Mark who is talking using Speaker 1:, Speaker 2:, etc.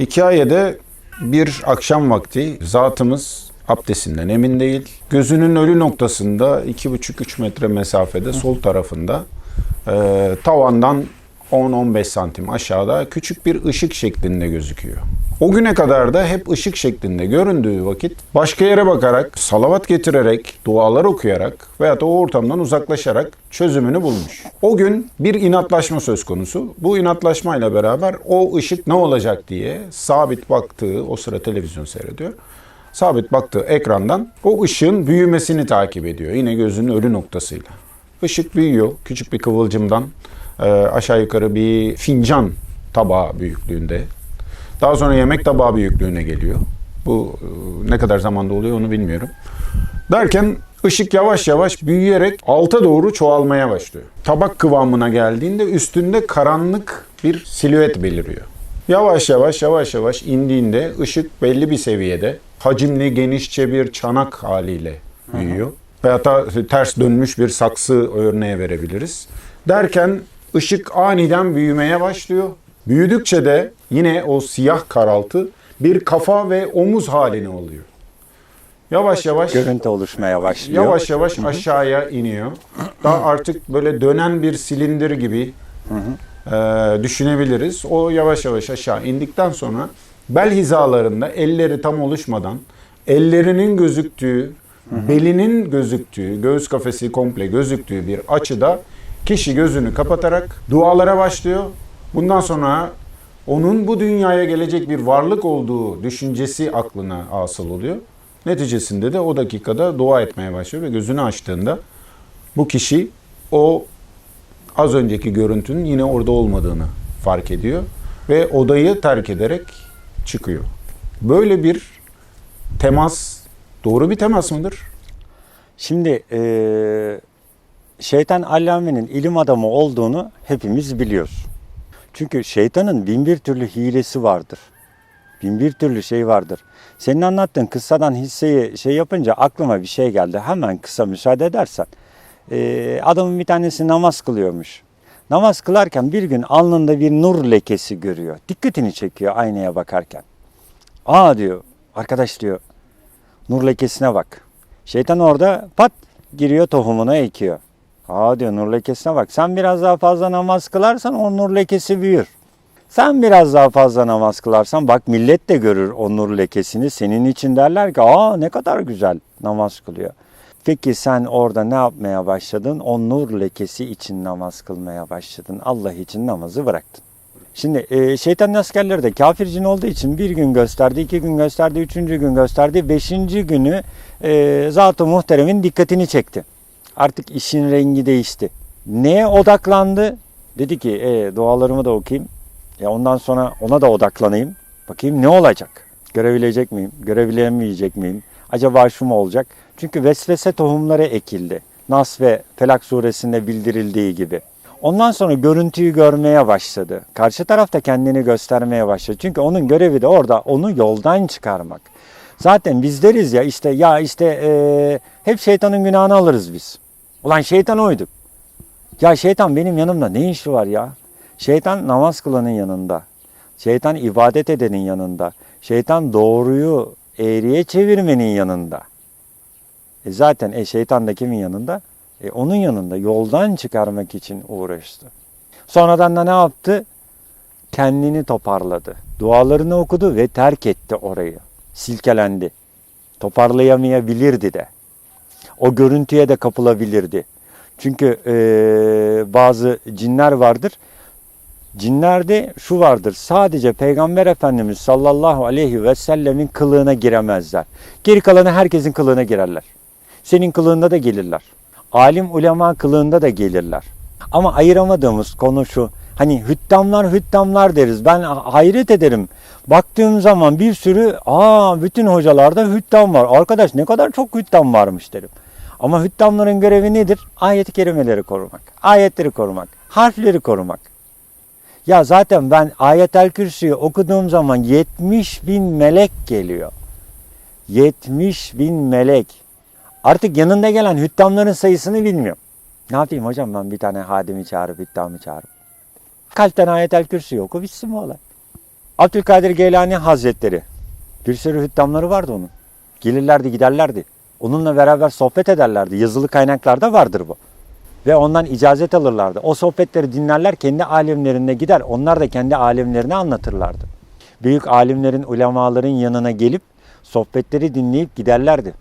Speaker 1: Hikayede bir akşam vakti zatımız abdestinden emin değil. Gözünün ölü noktasında 2,5-3 metre mesafede sol tarafında e, tavandan 10-15 santim aşağıda küçük bir ışık şeklinde gözüküyor. O güne kadar da hep ışık şeklinde göründüğü vakit başka yere bakarak, salavat getirerek, dualar okuyarak veyahut da o ortamdan uzaklaşarak çözümünü bulmuş. O gün bir inatlaşma söz konusu. Bu inatlaşmayla beraber o ışık ne olacak diye sabit baktığı, o sıra televizyon seyrediyor. Sabit baktığı ekrandan o ışığın büyümesini takip ediyor. Yine gözünün ölü noktasıyla. Işık büyüyor küçük bir kıvılcımdan e, aşağı yukarı bir fincan tabağı büyüklüğünde. Daha sonra yemek tabağı büyüklüğüne geliyor. Bu e, ne kadar zamanda oluyor onu bilmiyorum. Derken ışık yavaş yavaş büyüyerek alta doğru çoğalmaya başlıyor. Tabak kıvamına geldiğinde üstünde karanlık bir silüet beliriyor. Yavaş yavaş yavaş yavaş indiğinde ışık belli bir seviyede hacimli genişçe bir çanak haliyle büyüyor. Veyahut da ters dönmüş bir saksı örneğe verebiliriz. Derken ışık aniden büyümeye başlıyor. Büyüdükçe de yine o siyah karaltı bir kafa ve omuz haline oluyor. Yavaş yavaş
Speaker 2: Görüntü oluşmaya başlıyor.
Speaker 1: yavaş yavaş aşağıya iniyor. Daha artık böyle dönen bir silindir gibi e, düşünebiliriz. O yavaş yavaş aşağı indikten sonra bel hizalarında elleri tam oluşmadan ellerinin gözüktüğü, belinin gözüktüğü, göğüs kafesi komple gözüktüğü bir açıda kişi gözünü kapatarak dualara başlıyor. Bundan sonra onun bu dünyaya gelecek bir varlık olduğu düşüncesi aklına asıl oluyor. Neticesinde de o dakikada dua etmeye başlıyor ve gözünü açtığında bu kişi o az önceki görüntünün yine orada olmadığını fark ediyor ve odayı terk ederek çıkıyor. Böyle bir temas doğru bir temas mıdır?
Speaker 2: Şimdi eee, şeytan allamenin ilim adamı olduğunu hepimiz biliyoruz. Çünkü şeytanın bin bir türlü hilesi vardır. Bin bir türlü şey vardır. Senin anlattığın kıssadan hisseyi şey yapınca aklıma bir şey geldi. Hemen kısa müsaade edersen. Eee, adamın bir tanesi namaz kılıyormuş. Namaz kılarken bir gün alnında bir nur lekesi görüyor. Dikkatini çekiyor aynaya bakarken. Aa diyor arkadaş diyor nur lekesine bak. Şeytan orada pat giriyor tohumunu ekiyor. Aa diyor nur lekesine bak. Sen biraz daha fazla namaz kılarsan o nur lekesi büyür. Sen biraz daha fazla namaz kılarsan bak millet de görür o nur lekesini. Senin için derler ki aa ne kadar güzel namaz kılıyor. Peki sen orada ne yapmaya başladın? O nur lekesi için namaz kılmaya başladın. Allah için namazı bıraktın. Şimdi e, şeytanın askerleri de kafir cin olduğu için bir gün gösterdi, iki gün gösterdi, üçüncü gün gösterdi. Beşinci günü e, Zat-ı Muhterem'in dikkatini çekti. Artık işin rengi değişti. Neye odaklandı? Dedi ki e, dualarımı da okuyayım. Ya ondan sonra ona da odaklanayım. Bakayım ne olacak? Görebilecek miyim? Görebilemeyecek miyim? Acaba şu mu olacak? Çünkü vesvese tohumları ekildi. Nas ve Felak suresinde bildirildiği gibi. Ondan sonra görüntüyü görmeye başladı. Karşı tarafta kendini göstermeye başladı. Çünkü onun görevi de orada onu yoldan çıkarmak. Zaten biz deriz ya işte ya işte eee, hep şeytanın günahını alırız biz. Ulan şeytan oyduk. Ya şeytan benim yanımda ne işi var ya? Şeytan namaz kılanın yanında. Şeytan ibadet edenin yanında. Şeytan doğruyu eğriye çevirmenin yanında. E zaten e şeytan da kimin yanında? E onun yanında yoldan çıkarmak için uğraştı. Sonradan da ne yaptı? Kendini toparladı. Dualarını okudu ve terk etti orayı. Silkelendi. Toparlayamayabilirdi de. O görüntüye de kapılabilirdi. Çünkü e, bazı cinler vardır. Cinlerde şu vardır. Sadece Peygamber Efendimiz sallallahu aleyhi ve sellemin kılığına giremezler. Geri kalanı herkesin kılığına girerler. Senin kılığında da gelirler. Alim ulema kılığında da gelirler. Ama ayıramadığımız konu şu. Hani hüttamlar hüttamlar deriz. Ben hayret ederim. Baktığım zaman bir sürü aa bütün hocalarda hüttam var. Arkadaş ne kadar çok hüttam varmış derim. Ama hüttamların görevi nedir? Ayet-i kerimeleri korumak. Ayetleri korumak. Harfleri korumak. Ya zaten ben ayetel kürsüyü okuduğum zaman 70 bin melek geliyor. 70 bin melek. Artık yanında gelen hüttamların sayısını bilmiyorum. Ne yapayım hocam ben bir tane hadimi çağırıp hüttamı çağırıp. Kalpten ayetel kürsü oku bitsin bu olay. Abdülkadir Geylani Hazretleri bir sürü hüddamları vardı onun. Gelirlerdi giderlerdi. Onunla beraber sohbet ederlerdi. Yazılı kaynaklarda vardır bu. Ve ondan icazet alırlardı. O sohbetleri dinlerler kendi alemlerine gider. Onlar da kendi alemlerini anlatırlardı. Büyük alimlerin, ulemaların yanına gelip sohbetleri dinleyip giderlerdi.